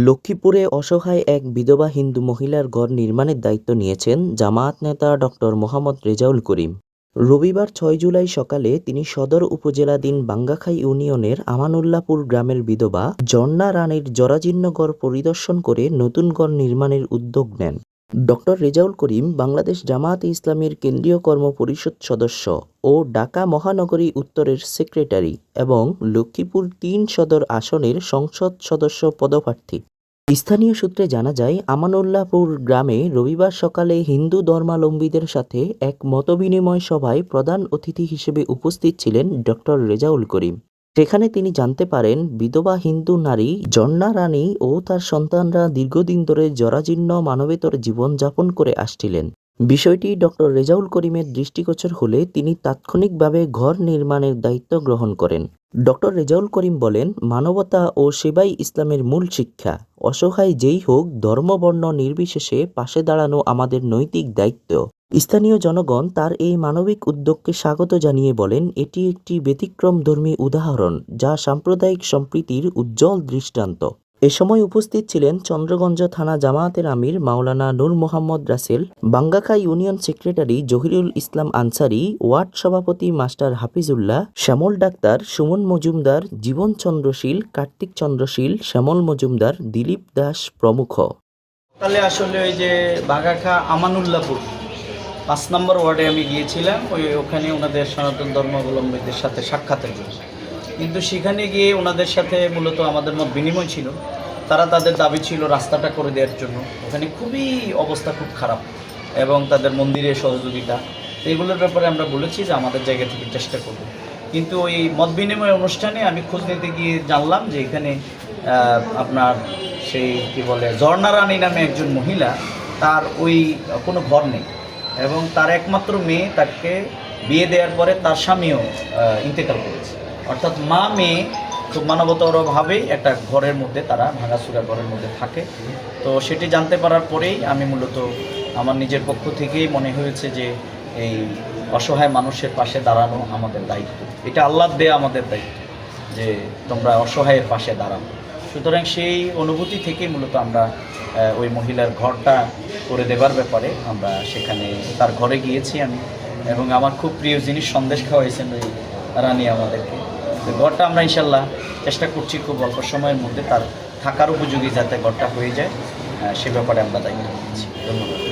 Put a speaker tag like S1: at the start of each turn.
S1: লক্ষ্মীপুরে অসহায় এক বিধবা হিন্দু মহিলার ঘর নির্মাণের দায়িত্ব নিয়েছেন জামায়াত নেতা ডক্টর মোহাম্মদ রেজাউল করিম। রবিবার ছয় জুলাই সকালে তিনি সদর উপজেলাধীন বাঙ্গাখাই ইউনিয়নের আমানুল্লাপুর গ্রামের বিধবা জর্না রানীর জরাজীর্ণ ঘর পরিদর্শন করে নতুন ঘর নির্মাণের উদ্যোগ নেন। ডক্টর রেজাউল করিম বাংলাদেশ জামায়াতে ইসলামীর কেন্দ্রীয় কর্ম পরিষদ সদস্য ও ঢাকা মহানগরী উত্তরের সেক্রেটারি এবং লক্ষ্মীপুর তিন সদর আসনের সংসদ সদস্য পদপ্রার্থী। স্থানীয় সূত্রে জানা যায়, আমানুল্লাহপুর গ্রামে রবিবার সকালে হিন্দু ধর্মাবলম্বীদের সাথে এক মতবিনিময় সভায় প্রধান অতিথি হিসেবে উপস্থিত ছিলেন ডক্টর রেজাউল করিম। সেখানে তিনি জানতে পারেন, বিধবা হিন্দু নারী, জন্না রানী ও তার সন্তানরা দীর্ঘদিন ধরে জরাজীর্ণ মানবেতর জীবনযাপন করে আসছিলেন। বিষয়টি ডক্টর রেজাউল করিমের দৃষ্টিগোচর হলে তিনি তাৎক্ষণিকভাবে ঘর নির্মাণের দায়িত্ব গ্রহণ করেন। ডক্টর রেজাউল করিম বলেন, মানবতা ও সেবাই ইসলামের মূল শিক্ষা। অসহায় যেই হোক, ধর্মবর্ণ নির্বিশেষে পাশে দাঁড়ানো আমাদের নৈতিক দায়িত্ব। স্থানীয় জনগণ তার এই মানবিক উদ্যোগকে স্বাগত জানিয়ে বলেন, এটি একটি ব্যতিক্রমধর্মী উদাহরণ যা সাম্প্রদায়িক সম্প্রীতির উজ্জ্বল দৃষ্টান্ত। এ সময় উপস্থিত ছিলেন চন্দ্রগঞ্জ থানা জামায়াতের আমির Maulana Noor Mohammad Rasel Bangakha union secretary Zahirul Islam Ansari, ward সভাপতি মাস্টার হাফিজুল্লাহ, শ্যামল ডাক্তার, সুমন মজুমদার, জীবন চন্দ্রশীল, কার্তিক চন্দ্রশীল, শ্যামল মজুমদার, দিলীপ দাস প্রমুখ।
S2: সকালে আসলে ওই যে বাগাখা আমানুল্লাপুর পাঁচ নম্বর ওয়ার্ডে আমি গিয়েছিলাম, ওই ওখানে ওনাদের সনাতন ধর্মাবলম্বীদের সাথে সাক্ষাতের জন্য। কিন্তু সেখানে গিয়ে ওনাদের সাথে মূলত আমাদের মত বিনিময় ছিল। তারা তাদের দাবি ছিল রাস্তাটা করে দেওয়ার জন্য। ওখানে খুবই অবস্থা খুব খারাপ এবং তাদের মন্দিরের সহযোগিতা। এগুলোর ব্যাপারে আমরা বলেছি যে আমাদের জায়গা থেকে চেষ্টা করব। কিন্তু ওই মত বিনিময় অনুষ্ঠানে আমি খোঁজ নিতে গিয়ে জানলাম যে এখানে আপনার সেই কি বলে, ঝর্ণা রানী নামে একজন মহিলা, তার ওই কোনো ঘর নেই। এবং তার একমাত্র মেয়ে তাকে বিয়ে দেওয়ার পরে তার স্বামীও ইন্তেকাল করেছে। অর্থাৎ মা মেয়ে খুব মানবতারভাবে একটা ঘরের মধ্যে তারা ভাঙাচুরা ঘরের মধ্যে থাকে। তো সেটি জানতে পারার পরেই আমি মূলত আমার নিজের পক্ষ থেকেই মনে হয়েছে যে এই অসহায় মানুষের পাশে দাঁড়ানো আমাদের দায়িত্ব। এটা আল্লাহ দেয়া আমাদের দায়িত্ব যে তোমরা অসহায়ের পাশে দাঁড়াও। সুতরাং সেই অনুভূতি থেকে মূলত আমরা ওই মহিলার ঘরটা করে দেবার ব্যাপারে আমরা সেখানে, তার ঘরে গিয়েছি আমি। এবং আমার খুব প্রিয় জিনিস সন্দেশ খাওয়াইছেন ওই রানী আমাদেরকে। তো ঘরটা আমরা ইনশাল্লাহ চেষ্টা করছি খুব অল্প সময়ের মধ্যে তার থাকার উপযোগী যাতে ঘরটা হয়ে যায় সে ব্যাপারে আমরা দায়িত্ব নিচ্ছি। ধন্যবাদ।